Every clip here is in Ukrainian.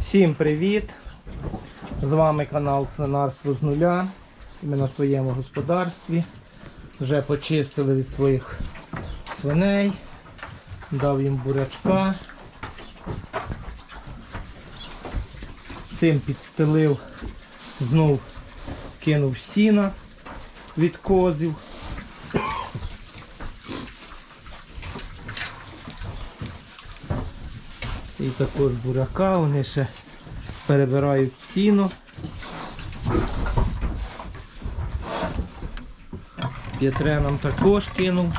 Всім привіт! З вами канал Свинарство з нуля. Ми на своєму господарстві. Вже почистили від своїх свиней, дав їм бурячка. Цим підстелив, знов кинув сіна від козів. І також буряка, вони ще перебирають сіно. П'ятре нам також кинув.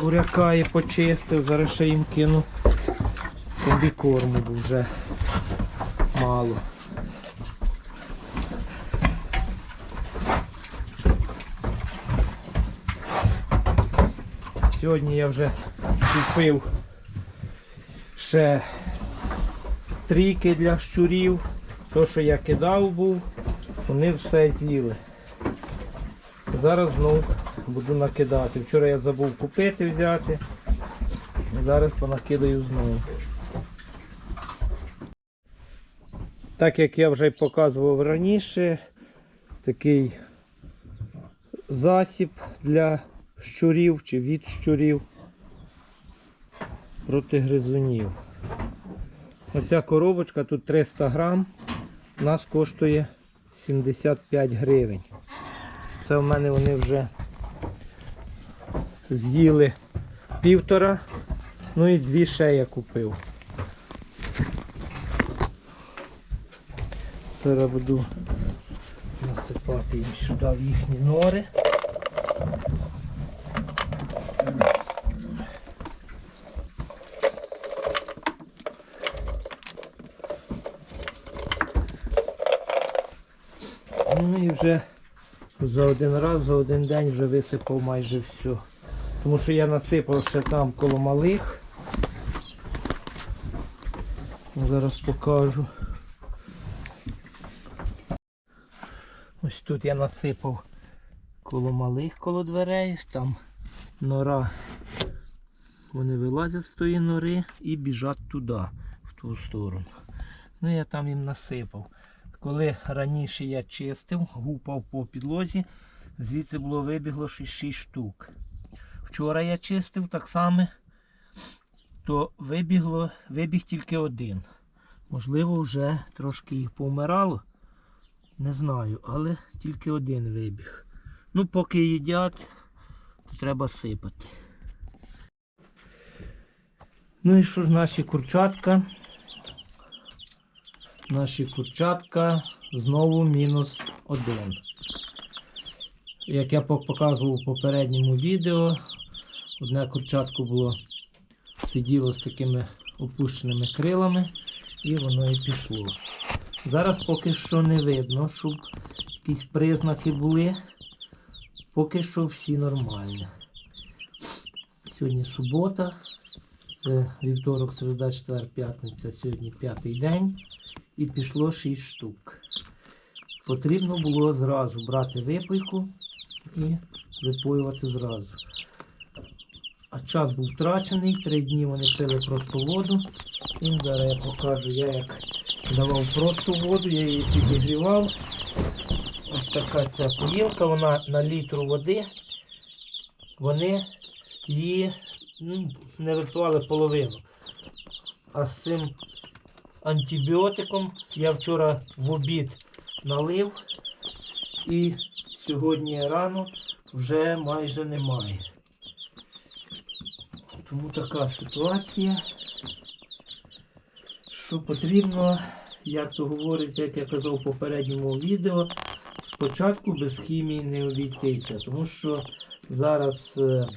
Буряка і почистив, зараз ще їм кину комбікорму, бо вже мало. Сьогодні я вже купив ще трійки для щурів. То, що я кидав був, вони все з'їли. Зараз знов буду накидати. Вчора я забув купити взяти. Зараз понакидаю знову. Так як я вже показував раніше, такий засіб для щурів чи від щурів проти гризунів. Оця коробочка тут 300 грам, у нас коштує 75 гривень. Це в мене вони вже з'їли півтора, ну і дві ще я купив. Зараз буду насипати їм сюди в їхні нори. Ну і вже за один раз, за один день вже висипав майже все. Тому що я насипав ще там коло малих. Зараз покажу. Ось тут я насипав коло малих, коло дверей, там нора. Вони вилазять з тої нори і біжать туди, в ту сторону. Ну я там їм насипав. Коли раніше я чистив, гупав по підлозі, звідси було вибігло 6 штук. Вчора я чистив так само, то вибігло, вибіг тільки один. Можливо, вже трошки їх повмирало. Не знаю, але тільки один вибіг. Ну, поки їдять, то треба сипати. Ну і що ж наші курчатка? Наші курчатка знову мінус один. Як я показував у попередньому відео, одне курчатко було сиділо з такими опущеними крилами і воно і пішло. Зараз поки що не видно, щоб якісь признаки були. Поки що всі нормальні. Сьогодні субота, це вівторок, середа, четвер, п'ятниця, сьогодні п'ятий день і пішло 6 штук. Потрібно було зразу брати випийку і випоювати зразу. А час був втрачений, три дні вони пили просто воду. І зараз я покажу, я як давав просто воду, я її підігрівав. Ось така ця поїлка, вона на літру води. Вони її ну, не випивали половину. А з цим антибіотиком я вчора в обід налив і сьогодні рано вже майже немає. Тому така ситуація, що потрібно, як то говорить, як я казав у попередньому відео, спочатку без хімії не обійтися, тому що зараз е,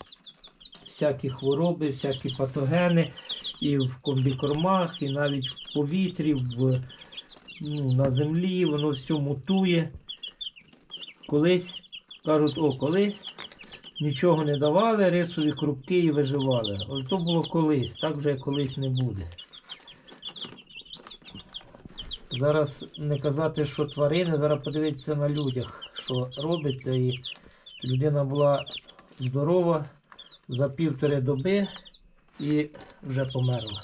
всякі хвороби, всякі патогени і в комбікормах, і навіть в повітрі, в, ну, на землі, воно все мутує. Колись кажуть, о, колись нічого не давали, рисові крупки і виживали. Але то було колись, так вже колись не буде. Зараз не казати, що тварини, зараз подивитися на людях, що робиться, і людина була здорова за півтори доби і вже померла.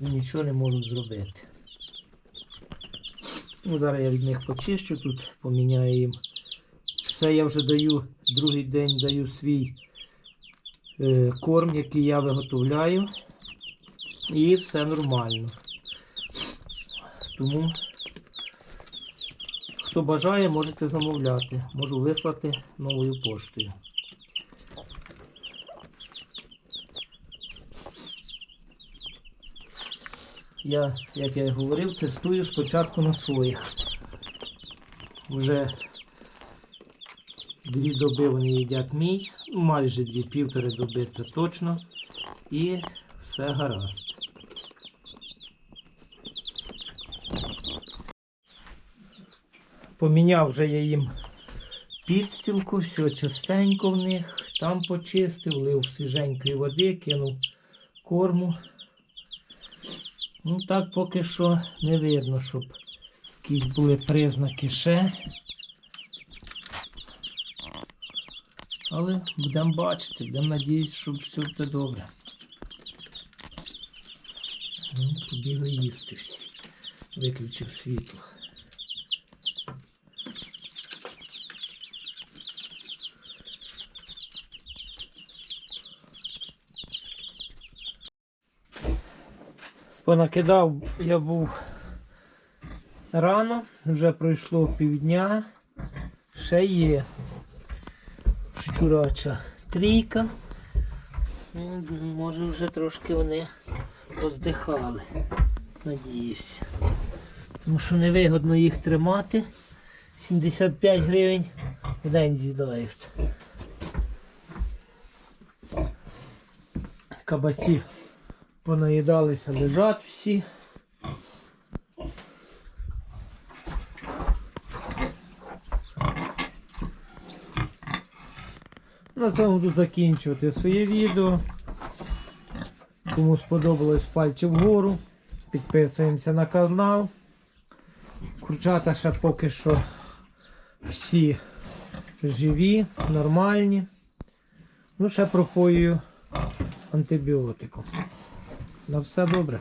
і нічого не можуть зробити. Ну, зараз я від них почищу тут, поміняю їм. Це я вже даю, другий день даю свій е, корм, який я виготовляю. І все нормально. Тому, хто бажає, можете замовляти. Можу вислати новою поштою. Я, як я і говорив, тестую спочатку на своїх. Вже дві доби вони їдять мій, майже дві півтори доби це точно. І все гаразд. Поміняв вже я їм підстілку, все чистенько в них. Там почистив, лив свіженької води, кинув корму. Ну так поки що не видно, щоб якісь були признаки ще. Але будемо бачити, будемо надіятися, що все буде добре. Ну, побігли їсти всі. Виключив світло. Понакидав я був рано, вже пройшло півдня. Ще є щурача трійка. Ну, Може вже трошки вони поздихали. Надіюся. Тому що невигодно їх тримати. 75 гривень в день з'їдають. Кабасі понаїдалися, лежать всі. На цьому буду закінчувати своє відео. Кому сподобалось пальці вгору. Підписуємося на канал. Курчата ще поки що всі живі, нормальні. Ну, ще пропоюю антибіотиком. На все добре.